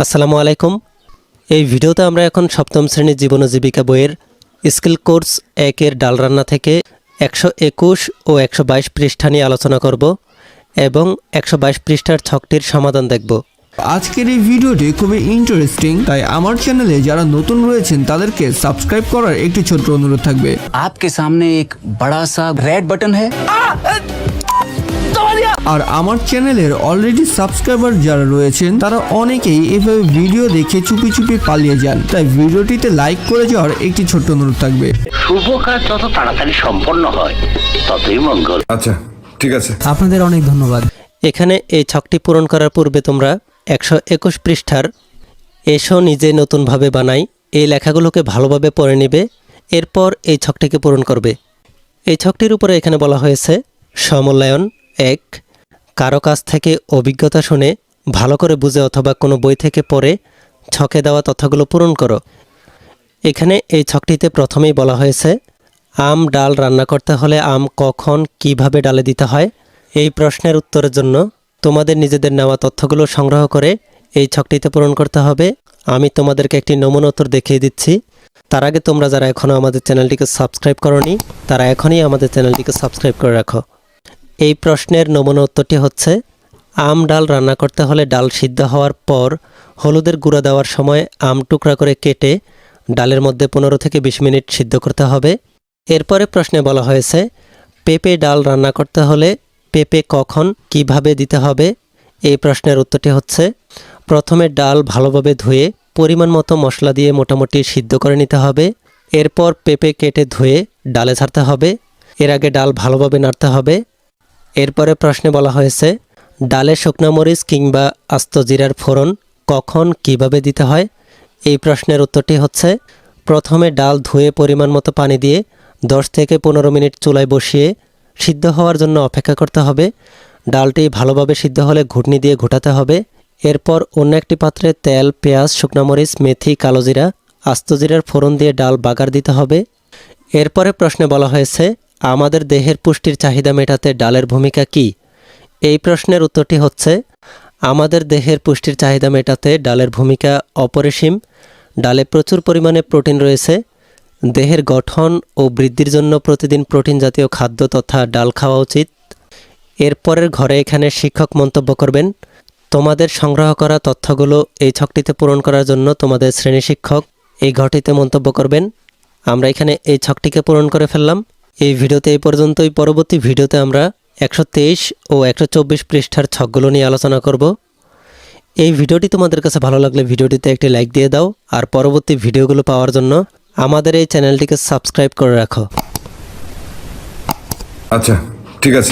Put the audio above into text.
আসসালামু আলাইকুম এই ভিডিওতে আমরা এখন সপ্তম শ্রেণীর জীবন ও জীবিকা বইয়ের স্কিল কোর্স একের ডাল রান্না থেকে একশো একুশ ও একশো বাইশ পৃষ্ঠা নিয়ে আলোচনা করব এবং একশো বাইশ পৃষ্ঠার ছকটির সমাধান দেখব আজকের এই ভিডিওটি খুবই ইন্টারেস্টিং তাই আমার চ্যানেলে যারা নতুন রয়েছেন তাদেরকে সাবস্ক্রাইব করার একটি ছোট্ট অনুরোধ থাকবে आपके सामने एक बड़ा सा रेड बटन है আর আমার চ্যানেলের অলরেডি সাবস্ক্রাইবার যারা রয়েছেন তারা অনেকেই এভাবে ভিডিও দেখে চুপি চুপি পালিয়ে যান। তাই ভিডিওটিতে লাইক করে যাওয়ার একটি ছোট্ট অনুরোধ থাকবে। শুভ কাজ যত তাড়াতাড়ি সম্পন্ন হয় ততই মঙ্গল। আচ্ছা ঠিক আছে। আপনাদের অনেক ধন্যবাদ। এখানে এই ছকটি পূরণ করার পূর্বে তোমরা একশো একুশ পৃষ্ঠার এসো নিজে নতুনভাবে বানাই এই লেখাগুলোকে ভালোভাবে পড়ে নেবে এরপর এই ছকটিকে পূরণ করবে। এই ছকটির উপরে এখানে বলা হয়েছে সমূল্যায়ন এক কারও কাছ থেকে অভিজ্ঞতা শুনে ভালো করে বুঝে অথবা কোনো বই থেকে পড়ে ছকে দেওয়া তথ্যগুলো পূরণ করো। এখানে এই ছকটিতে প্রথমেই বলা হয়েছে, আম ডাল রান্না করতে হলে আম কখন, কীভাবে ডালে দিতে হয়? এই প্রশ্নের উত্তরের জন্য তোমাদের নিজেদের নেওয়া তথ্যগুলো সংগ্রহ করে এই ছকটিতে পূরণ করতে হবে। আমি তোমাদেরকে একটি নমুনা উত্তর দেখিয়ে দিচ্ছি। তার আগে তোমরা যারা এখনও আমাদের চ্যানেলটিকে সাবস্ক্রাইব করনি, তারা এখনই আমাদের চ্যানেলটিকে সাবস্ক্রাইব করে রাখো। এই প্রশ্নের নমুনা উত্তরটি হচ্ছে, আম ডাল রান্না করতে হলে ডাল সিদ্ধ হওয়ার পর হলুদের গুঁড়া দেওয়ার সময় আম টুকরা করে কেটে ডালের মধ্যে পনেরো থেকে বিশ মিনিট সিদ্ধ করতে হবে। এরপরে প্রশ্নে বলা হয়েছে, পেঁপে ডাল রান্না করতে হলে পেঁপে কখন, কীভাবে দিতে হবে? এই প্রশ্নের উত্তরটি হচ্ছে, প্রথমে ডাল ভালোভাবে ধুয়ে পরিমাণ মতো মশলা দিয়ে মোটামুটি সিদ্ধ করে নিতে হবে। এরপর পেঁপে কেটে ধুয়ে ডালে ছাড়তে হবে। এর আগে ডাল ভালোভাবে নাড়তে হবে। এরপরে প্রশ্নে বলা হয়েছে, ডালে শুকনো মরিচ কিংবা আস্ত জিরার ফোড়ন কখন কীভাবে দিতে হয়? এই প্রশ্নের উত্তরটি হচ্ছে, প্রথমে ডাল ধুয়ে পরিমাণ মতো পানি দিয়ে দশ থেকে পনেরো মিনিট চুলায় বসিয়ে সিদ্ধ হওয়ার জন্য অপেক্ষা করতে হবে। ডালটি ভালোভাবে সিদ্ধ হলে ঘুটনি দিয়ে ঘোটাতে হবে। এরপর অন্য একটি পাত্রে তেল, পেঁয়াজ, শুকনো মরিচ, মেথি কালোজিরা আস্ত জিরার ফোড়ন দিয়ে ডাল বাগার দিতে হবে। এরপরে প্রশ্নে বলা হয়েছে আমাদের দেহের পুষ্টির চাহিদা মেটাতে ডালের ভূমিকা কী? এই প্রশ্নের উত্তরটি হচ্ছে, আমাদের দেহের পুষ্টির চাহিদা মেটাতে ডালের ভূমিকা অপরিসীম। ডালে প্রচুর পরিমাণে প্রোটিন রয়েছে। দেহের গঠন ও বৃদ্ধির জন্য প্রতিদিন প্রোটিন জাতীয় খাদ্য তথা ডাল খাওয়া উচিত। এরপরের ঘরে এখানে শিক্ষক মন্তব্য করবেন, তোমাদের সংগ্রহ করা তথ্যগুলো এই ছকটিতে পূরণ করার জন্য তোমাদের শ্রেণি শিক্ষক এই ঘটিতে মন্তব্য করবেন। আমরা এখানে এই ছকটিকে পূরণ করে ফেললাম। এই ভিডিওতে এই পর্যন্তই। পরবর্তী ভিডিওতে আমরা একশো তেইশ ও একশো চব্বিশ পৃষ্ঠার ছকগুলো নিয়ে আলোচনা করব। এই ভিডিওটি তোমাদের কাছে ভালো লাগলে ভিডিওটিতে একটি লাইক দিয়ে দাও আর পরবর্তী ভিডিওগুলো পাওয়ার জন্য আমাদের এই চ্যানেলটিকে সাবস্ক্রাইব করে রাখো। আচ্ছা ঠিক আছে।